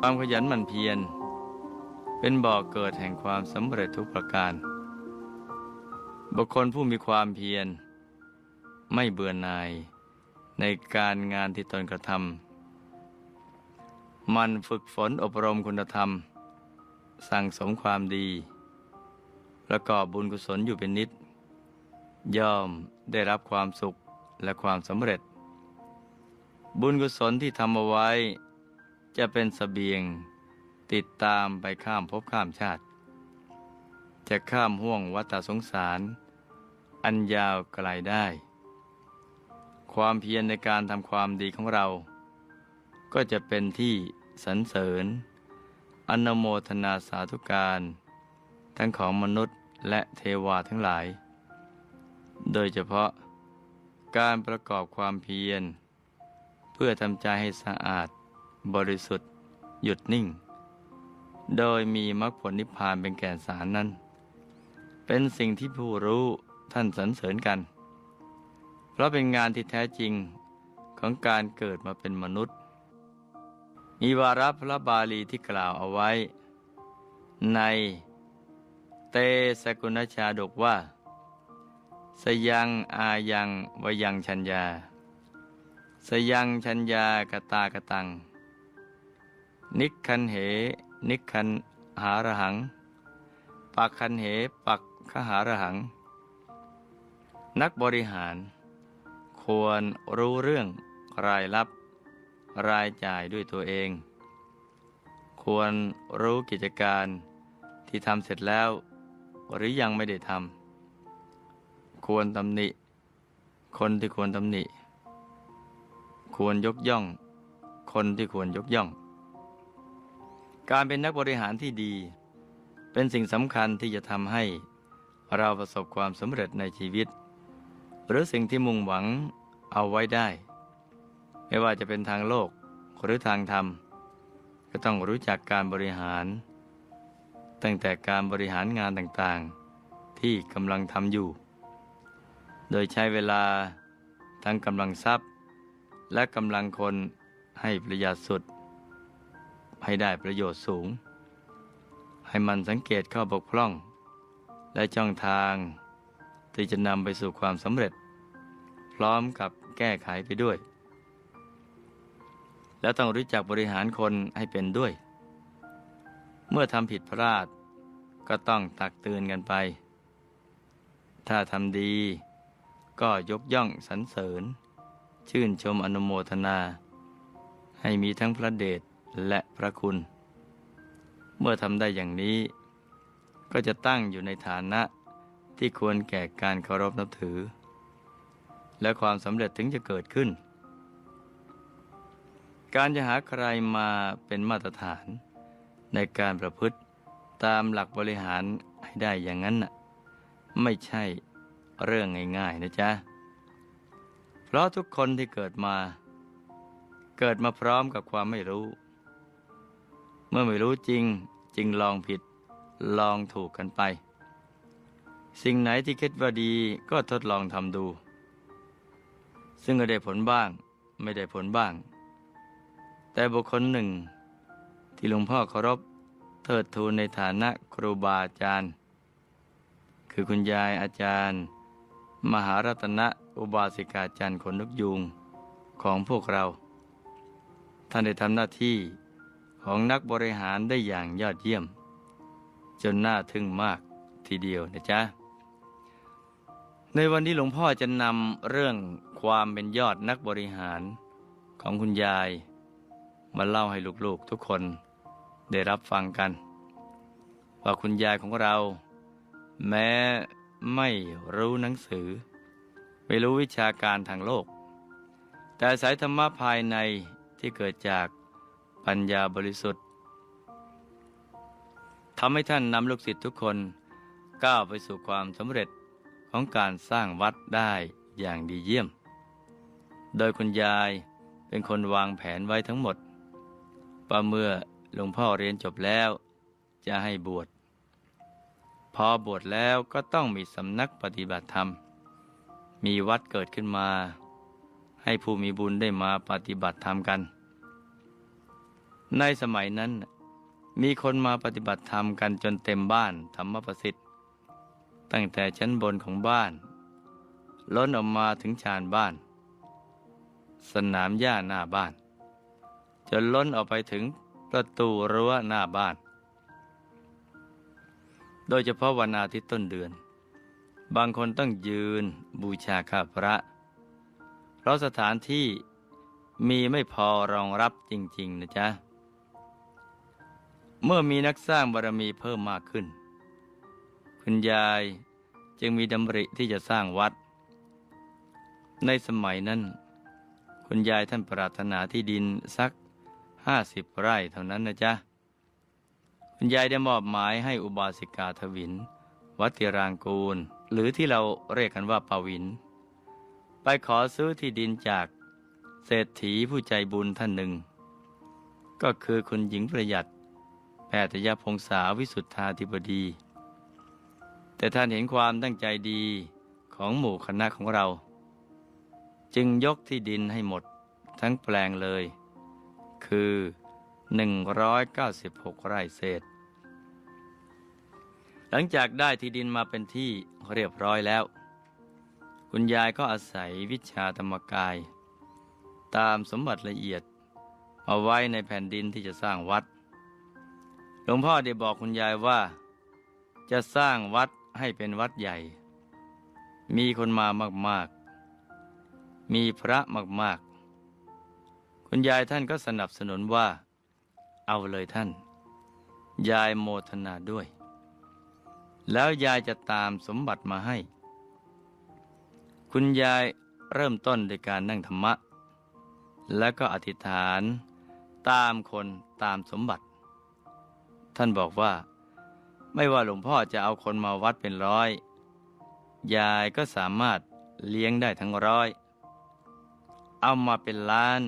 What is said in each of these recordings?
ความขยันหมั่นเพียร เป็นบ่อกเกิดแห่งความสำเร็จทุกประการ บุคคลผู้มีความเพียร ไม่เบื่อหน่ายในการงานที่ตนกระทำมันฝึกฝนอบรมคุณธรรม สั่งสมความดี ประกอบบุญกุศลอยู่เป็นนิด ย่อมได้รับความสุขและความสำเร็จ บุญกุศลที่ทำเอาไว้ จะเป็นสเสบียงติดตามไปข้ามภพข้ามชาติ จะข้ามห่วงวัฏสงสาร อันยาวไกลได้ ความเพียรในการทำความดีของเรา ก็จะเป็นที่สรรเสริญ อนโมทนาสาธุการ ทั้งของมนุษย์และเทวาทั้งหลาย โดยเฉพาะการประกอบความเพียร เพื่อทำใจให้สะอาด บริสุทธิ์ หยุดนิ่ง โดยมีมรรคผลนิพพานเป็นแก่นสารนั้น เป็นสิ่งที่ผู้รู้ท่านสรรเสริญกัน เพราะเป็นงานที่แท้จริงของการเกิดมาเป็นมนุษย์ มีวาระพระบาลีที่กล่าวเอาไว้ ในเตสกุณชาดกว่า สยังอายังวยังชัญญา สยังชัญญากตากตัง นิคันเห นิคันหาระหัง ปักคันเห ปักขหาระหัง นักบริหาร ควรรู้เรื่องรายรับ รายจ่ายด้วยตัวเอง ควรรู้กิจการที่ทำเสร็จแล้ว หรือยังไม่ได้ทำ ควรตำหนิ คนที่ควรตำหนิ ควรยกย่อง คนที่ควรยกย่อง การเป็นนักบริหารที่ดี เป็นสิ่งสำคัญที่จะทำให้เราประสบความสำเร็จในชีวิต หรือสิ่งที่มุ่งหวังเอาไว้ได้ ไม่ว่าจะเป็นทางโลกหรือทางธรรม ก็ต้องรู้จักการบริหาร ตั้งแต่การบริหารงานต่างๆ ที่กำลังทำอยู่ โดยใช้เวลาทั้งกำลังทรัพย์ และกำลังคนให้ประหยัดสุด ให้ได้ประโยชน์สูง ให้มันสังเกตข้อบกพร่อง และจ้องทางที่จะนำไปสู่ความสำเร็จ พร้อมกับแก้ไขไปด้วย แล้วต้องรู้จักบริหารคนให้เป็นด้วย เมื่อทำผิดพลาดก็ต้องตักเตือนกันไป ถ้าทำดีก็ยกย่องสรรเสริญ ชื่นชมอนุโมทนา ให้มีทั้งพระเดช และพระคุณ เมื่อทำได้อย่างนี้ ก็จะตั้งอยู่ในฐานะที่ควรแก่การเคารพนับถือ และความสำเร็จถึงจะเกิดขึ้น การจะหาใครมาเป็นมาตรฐานในการประพฤติตามหลักบริหารให้ได้อย่างนั้นน่ะไม่ใช่เรื่องง่าย ๆ นะจ๊ะ เพราะทุกคนที่เกิดมา เกิดมาพร้อมกับความไม่รู้ เมื่อไม่รู้จริงจึงลองผิด ลองถูกกันไป สิ่งไหนที่คิดว่าดีก็ทดลองทำดู ซึ่งก็ได้ผลบ้าง ไม่ได้ผลบ้าง แต่บุคคลหนึ่ง ที่หลวงพ่อเคารพเทิดทูนในฐานะครูบาอาจารย์ คือคุณยายอาจารย์ มหารัตนะอุบาสิกาจันทร์ขนนกยูงของพวกเรา ท่านได้ทำหน้าที่ ของนักบริหารได้อย่างยอดเยี่ยม จนน่าทึ่งมากทีเดียวนะจ๊ะ ในวันนี้หลวงพ่อจะนำเรื่องความเป็นยอดนักบริหารของคุณยาย มาเล่าให้ลูกๆทุกคนได้รับฟังกัน ว่าคุณยายของเรา แม้ไม่รู้หนังสือ ไม่รู้วิชาการทางโลก แต่สายธรรมะภายในที่เกิดจาก ปัญญาบริสุทธิ์ทำให้ท่านนำลูกศิษย์ทุกคนก้าวไปสู่ความสำเร็จของการสร้างวัดได้อย่างดีเยี่ยม โดยคุณยายเป็นคนวางแผนไว้ทั้งหมดว่าเมื่อหลวงพ่อเรียนจบแล้ว จะให้บวช พอบวชแล้วก็ต้องมีสำนักปฏิบัติธรรม มีวัดเกิดขึ้นมา ให้ผู้มีบุญได้มาปฏิบัติธรรมกัน ในสมัยนั้น มีคนมาปฏิบัติธรรมกันจนเต็มบ้านธรรมประสิทธิ์ ตั้งแต่ชั้นบนของบ้าน ล้นออกมาถึงชานบ้าน สนามหญ้าหน้าบ้าน จนล้นออกไปถึงประตูรั้วหน้าบ้าน โดยเฉพาะวันอาทิตย์ต้นเดือน บางคนต้องยืนบูชาข้าพระ เพราะสถานที่มีไม่พอรองรับจริง ๆ นะจ๊ะ เมื่อมีนักสร้างบารมีเพิ่มมากขึ้น คุณยายจึงมีดำริที่จะสร้างวัด ในสมัยนั้น คุณยายท่านปรารถนาที่ดินสักห้าสิบไร่เท่านั้นนะจ๊ะ คุณยายได้มอบหมายให้อุบาสิกาทวิน วัติรางกูล หรือที่เราเรียกกันว่าปาวิน ไปขอซื้อที่ดินจากเศรษฐีผู้ใจบุญท่านหนึ่ง ก็คือคุณหญิงประหยัด แพทยพงษาวิสุทธาธิบดี แต่ท่านเห็นความตั้งใจดีของหมู่คณะของเรา จึงยกที่ดินให้หมดทั้งแปลงเลย คือ 196 ไร่เศษ หลังจากได้ที่ดินมาเป็นที่เรียบร้อยแล้ว คุณยายก็อาศัยวิชาธรรมกาย ตามสมบัติละเอียด เอาไว้ในแผ่นดินที่จะสร้างวัด ลวงพ่อได้บอกคุณยายว่า จะสร้างวัดให้เป็นวัดใหญ่ มีคนมามากๆ มีพระมากๆ คุณยายท่านก็สนับสนุนว่า เอาเลยท่าน ยายโมทนาด้วย แล้วยายจะตามสมบัติมาให้ คุณยายเริ่มต้นด้วยการนั่งธรรมะ แล้วก็อธิษฐานตามคนตามสมบัติ ท่านบอกว่า ไม่ว่าหลวงพ่อจะเอาคนมาวัดเป็นร้อย ยายก็สามารถเลี้ยงได้ทั้งร้อย เอามาเป็นล้าน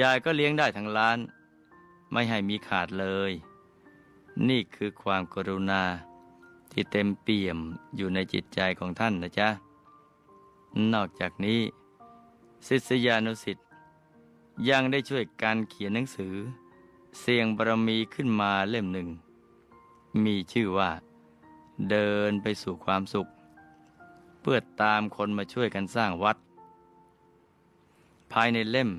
ยายก็เลี้ยงได้ทั้งล้าน ไม่ให้มีขาดเลย นี่คือความกรุณาที่เต็มเปี่ยมอยู่ในจิตใจของท่านนะจ๊ะ นอกจากนี้ศิษยานุสิทธิ์ยังได้ช่วยการเขียนหนังสือ เสียงบารมีขึ้นมาเล่มหนึ่ง มีชื่อว่า เดินไปสู่ความสุข เพื่อตามคนมาช่วยกันสร้างวัด ภายในเล่ม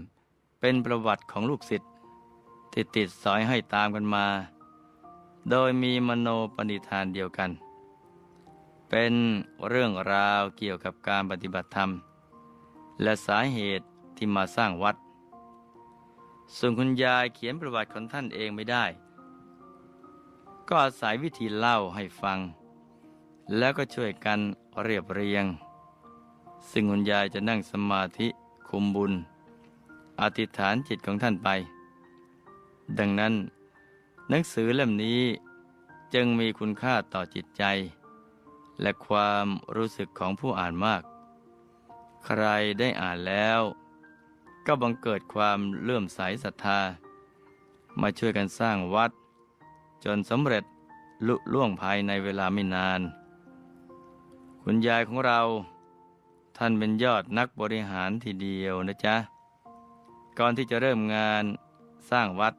เป็นประวัติของลูกศิษย์ที่ติดสอยให้ตามกันมา โดยมีมโนปณิธานเดียวกัน เป็นเรื่องราวเกี่ยวกับการปฏิบัติธรรม และสาเหตุที่มาสร้างวัด ส่วนคุณยายเขียนประวัติของท่านเองไม่ได้ ก็อาศัยวิธีเล่าให้ฟัง แล้วก็ช่วยกันเรียบเรียง ซึ่งคุณยายจะนั่งสมาธิคุมบุญ อธิษฐานจิตของท่านไป ดังนั้น หนังสือเล่มนี้จึงมีคุณค่าต่อจิตใจ และความรู้สึกของผู้อ่านมาก ใครได้อ่านแล้ว ก็บังเกิดความเลื่อมใสศรัทธา มาช่วยกันสร้างวัด จนสำเร็จลุล่วงภายในเวลาไม่นาน คุณยายของเรา ท่านเป็นยอดนักบริหารทีเดียวนะจ๊ะ ก่อนที่จะเริ่มงานสร้างวัด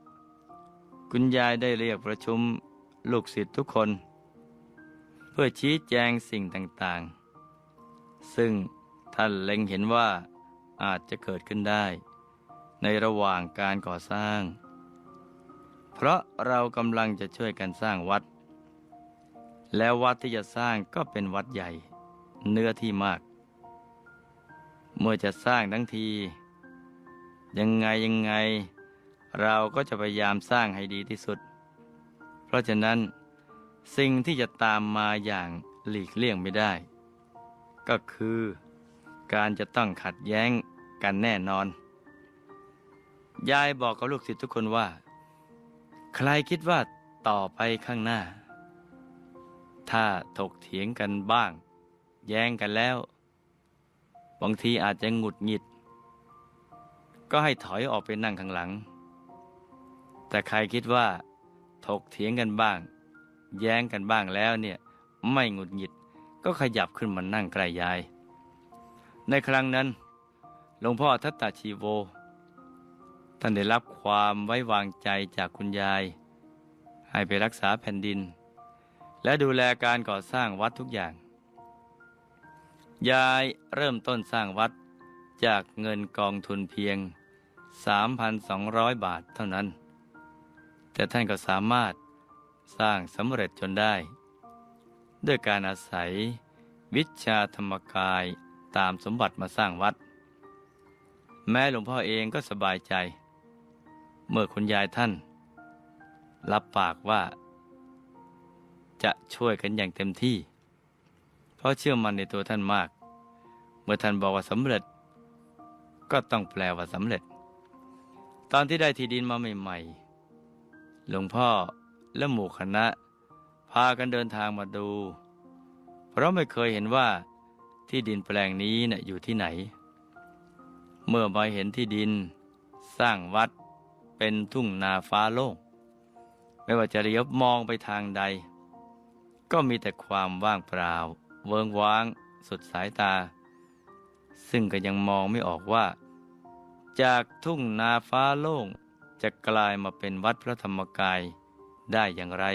คุณยายได้เรียกประชุมลูกศิษย์ทุกคน เพื่อชี้แจงสิ่งต่างๆ ซึ่งท่านเล็งเห็นว่า อาจจะเกิดขึ้นได้ ในระหว่างการก่อสร้าง เพราะเรากำลังจะช่วยกันสร้างวัด แล้ววัดที่จะสร้างก็เป็นวัดใหญ่ เนื้อที่มาก เมื่อจะสร้างทั้งที ยังไงยังไง เราก็จะพยายามสร้างให้ดีที่สุด เพราะฉะนั้นสิ่งที่จะตามมาอย่างหลีกเลี่ยงไม่ได้ ก็คือ การจะต้องขัดแย้งกันแน่นอน ยายบอกกับลูกศิษย์ทุกคนว่า ใครคิดว่าต่อไปข้างหน้า ถ้าถกเถียงกันบ้าง แย้งกันแล้ว บางทีอาจจะหงุดหงิด ก็ให้ถอยออกไปนั่งข้างหลัง แต่ใครคิดว่าถกเถียงกันบ้าง แย้งกันบ้างแล้วเนี่ยไม่หงุดหงิดก็ขยับขึ้นมานั่งใกล้ยาย ในครั้งนั้น หลวงพ่อทัตตาชีโว ท่านได้รับความไว้วางใจจากคุณยาย ให้ไปรักษาแผ่นดิน และดูแลการก่อสร้างวัดทุกอย่าง ยายเริ่มต้นสร้างวัดจากเงินกองทุนเพียง 3,200 บาทเท่านั้น แต่ท่านก็สามารถสร้างสำเร็จจนได้ ด้วยการอาศัยวิชาธรรมกาย ตามสมบัติมาสร้างวัด แม่หลวงพ่อเองก็สบายใจ เมื่อคุณยายท่าน รับปากว่า จะช่วยกันอย่างเต็มที่ เพราะเชื่อมันในตัวท่านมาก เมื่อท่านบอกว่าสำเร็จ ก็ต้องแปลว่าสำเร็จ ตอนที่ได้ที่ดินมาใหม่ๆหลวงพ่อและหมู่คณะ พากันเดินทางมาดู เพราะไม่เคยเห็นว่า ที่ดินแปลงนี้นะ่ะอยู่ที่ไหน เมื่อมาเห็นที่ดิน สร้างวัดเป็นทุ่งนาฟ้าโล่งไม่ว่าจะเลียวมองไปทางใด ก็มีแต่ความว่างเปล่า เวิงว้าง สุดสายตา ซึ่งก็ยังมองไม่ออกว่า จากทุ่งนาฟ้าโล่งจะกลายมาเป็นวัดพระธรรมกายได้อย่างไร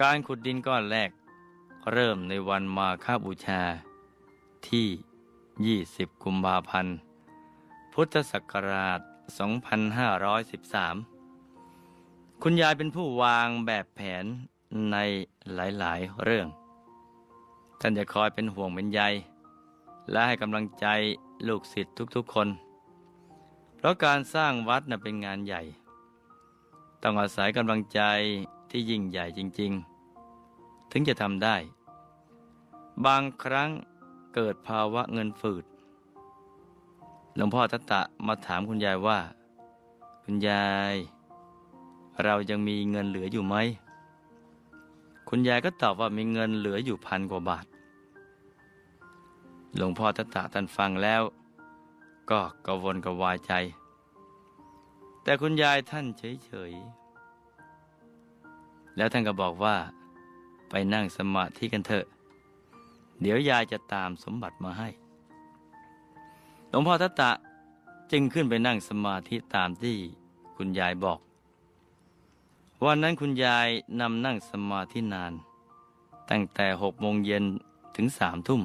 การขุดดินก้อนแรก เริ่มในวันมาฆบูชา ที่ 20 กุมภาพันธ์ พุทธศักราช 2513 คุณยายเป็นผู้วางแบบแผนในหลายๆ เรื่อง ท่านจะคอยเป็นห่วงเป็นใย และให้กำลังใจลูกศิษย์ทุกๆคน เพราะการสร้างวัดน่ะเป็นงานใหญ่ ต้องอาศัยกำลังใจที่ยิ่งใหญ่จริง ๆ ถึงจะทำได้ บางครั้งเกิดภาวะเงินฝืด หลวงพ่อทัตตะมาถามคุณยายว่า คุณยาย เรายังมีเงินเหลืออยู่ไหม คุณยายก็ตอบว่ามีเงินเหลืออยู่พันกว่าบาท หลวงพ่อทัตตะท่านฟังแล้ว ก็กระวนกระวายใจ แต่คุณยายท่านเฉยๆ แล้วท่านก็บอกว่า ไปนั่งสมาธิกันเถอะ เดี๋ยวยายจะตามสมบัติมาให้ หลวงพ่อทัตตะจึงขึ้นไปนั่งสมาธิตามที่คุณยายบอก วันนั้นคุณยายนำนั่งสมาธินาน ตั้งแต่หกโมงเย็นถึงสามทุ่ม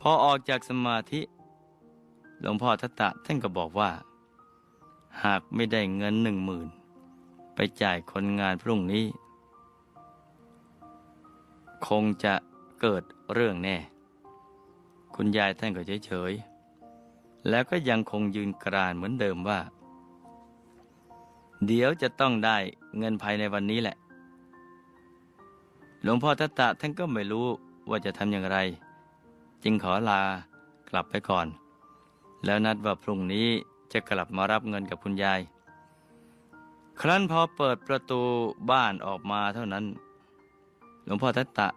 พอออกจากสมาธิ หลวงพ่อทัตตะท่านก็บอกว่า หากไม่ได้เงินหนึ่งหมื่นไปจ่ายคนงานพรุ่งนี้ คงจะเกิดเรื่องแน่ คุณยายท่านก็เฉยๆ แล้วก็ยังคงยืนกรานเหมือนเดิมว่า เดี๋ยวจะต้องได้เงินภายในวันนี้แหละ หลวงพ่อทัตตะท่านก็ไม่รู้ว่าจะทำอย่างไร จึงขอลากลับไปก่อน แล้วนัดว่าพรุ่งนี้จะกลับมารับเงินกับคุณยาย ครั้นพอเปิดประตูบ้านออกมาเท่านั้น หลวงพ่อทัตตะ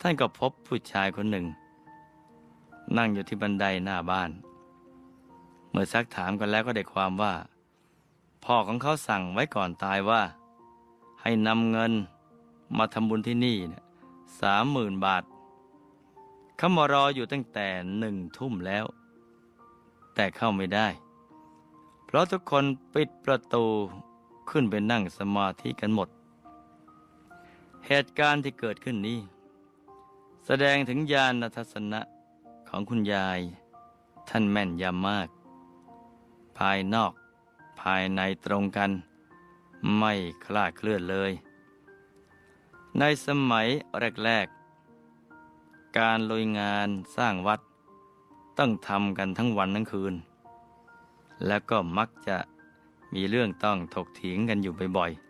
ท่านก็พบผู้ชายคนหนึ่ง นั่งอยู่ที่บันไดหน้าบ้าน เมื่อซักถามกันแล้วก็ได้ความว่า พ่อของเขาสั่งไว้ก่อนตายว่า ให้นำเงินมาทำบุญที่นี่สามหมื่นบาทเขามารออยู่ตั้งแต่หนึ่งทุ่มแล้ว แต่เข้าไม่ได้ เพราะทุกคนปิดประตูขึ้นไปนั่งสมาธิกันหมด เหตุการณ์ที่เกิดขึ้นนี้ แสดงถึงญาณทัศนะของคุณยาย ท่านแม่นยำมาก ภายนอก ภายในตรงกัน ไม่คลาดเคลื่อนเลย ในสมัยแรก ๆ การลุยงานสร้างวัด ต้องทำกันทั้งวันทั้งคืน แล้วก็มักจะมีเรื่องต้องถกเถียงกันอยู่บ่อยๆ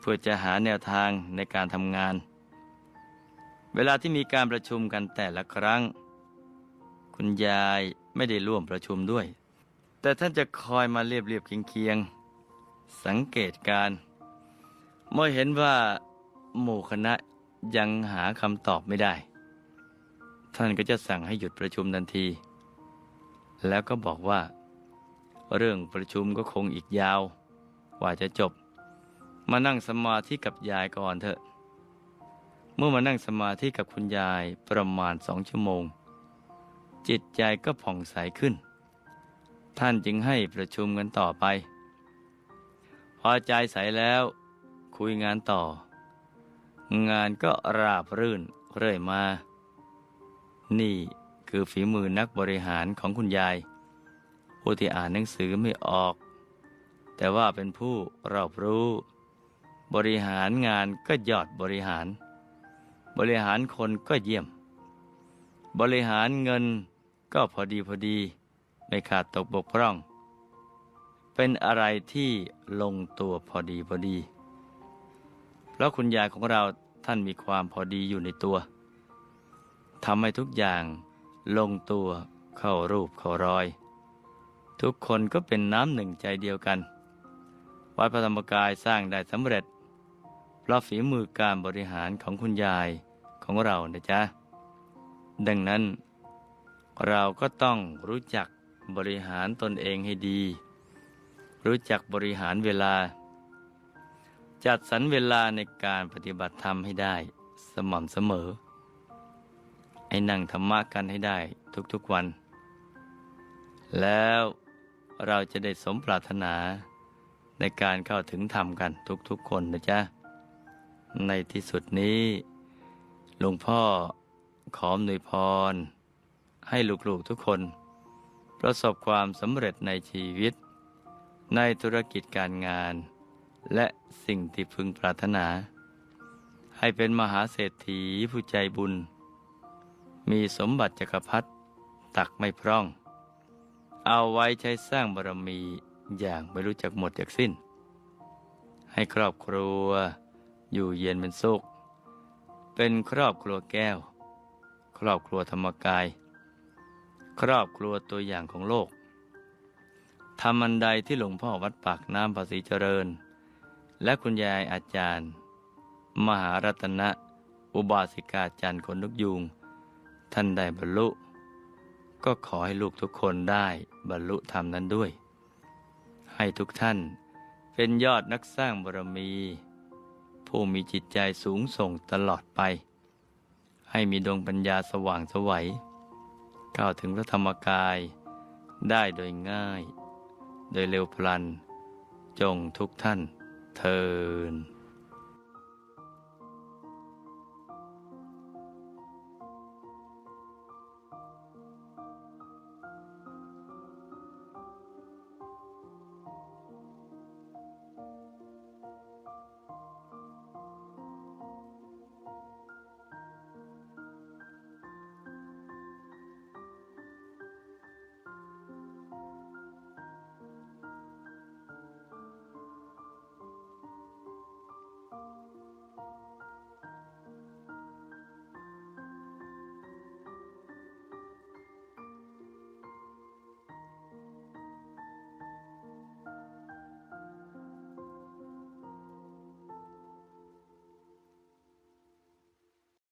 เพื่อจะหาแนวทางในการทำงาน เวลาที่มีการประชุมกันแต่ละครั้ง คุณยายไม่ได้ร่วมประชุมด้วย แต่ท่านจะคอยมาเรียบเรียบเคียงๆสังเกตการเมื่อเห็นว่าหมู่คณะยังหาคำตอบไม่ได้ ท่านก็จะสั่งให้หยุดประชุมทันที แล้วก็บอกว่า เรื่องประชุมก็คงอีกยาวกว่าจะจบ มานั่งสมาธิกับยายก่อนเถอะ เมื่อมานั่งสมาธิกับคุณยายประมาณสองชั่วโมง จิตใจก็ผ่องใสขึ้น ท่านจึงให้ประชุมกันต่อไป พอใจใสแล้วคุยงานต่อ งานก็ราบรื่นเรื่อยมา นี่คือฝีมือนักบริหารของคุณยาย ผู้ที่อ่านหนังสือไม่ออก แต่ว่าเป็นผู้รอบรู้ บริหารงานก็ยอดบริหาร บริหารคนก็เยี่ยม บริหารเงินก็พอดีพอดี ไม่ขาดตกบกพร่อง เป็นอะไรที่ลงตัวพอดีพอดี เพราะคุณยายของเราท่านมีความพอดีอยู่ในตัวทำให้ทุกอย่างลงตัวเข้ารูปเข้ารอย ทุกคนก็เป็นน้ำหนึ่งใจเดียวกัน วัดพระธรรมกายสร้างได้สำเร็จ เพราะฝีมือการบริหารของคุณยายของเรานะจ๊ะ ดังนั้น เราก็ต้องรู้จักบริหารตนเองให้ดี รู้จักบริหารเวลา จัดสรรเวลาในการปฏิบัติธรรมให้ได้สม่ำเสมอไอ้นั่งธรรมะกันให้ได้ทุกๆวัน แล้วเราจะได้สมปรารถนาในการเข้าถึงธรรมกันทุกๆคนนะจ๊ะ ในที่สุดนี้หลวงพ่อขออำนวยพร ให้ลูกๆทุกคน ประสบความสำเร็จในชีวิต ในธุรกิจการงาน และสิ่งที่พึงปรารถนา ให้เป็นมหาเศรษฐีผู้ใจบุญ มีสมบัติจักรพรรดิตักไม่พร่อง เอาไว้ใช้สร้างบารมีอย่างไม่รู้จักหมดจากสิ้น ให้ครอบครัว อยู่เย็นเป็นสุข เป็นครอบครัวแก้ว ครอบครัวธรรมกาย ครอบครัวตัวอย่างของโลกทำอันใดที่หลวงพ่อวัดปากน้ำภาษีเจริญ และคุณยายอาจารย์ มหารัตนะ อุบาสิกาจันทร์คนนุกยุง ท่านได้บรรลุ ก็ขอให้ลูกทุกคนได้บรรลุธรรมนั้นด้วย ให้ทุกท่านเป็นยอดนักสร้างบารมี ผู้มีจิตใจสูงส่งตลอดไป ให้มีดวงปัญญาสว่างไสวัยก้าวถึงพระธรรมกาย ได้โดยง่าย โดยเร็วพลัน จงทุกท่านเทิน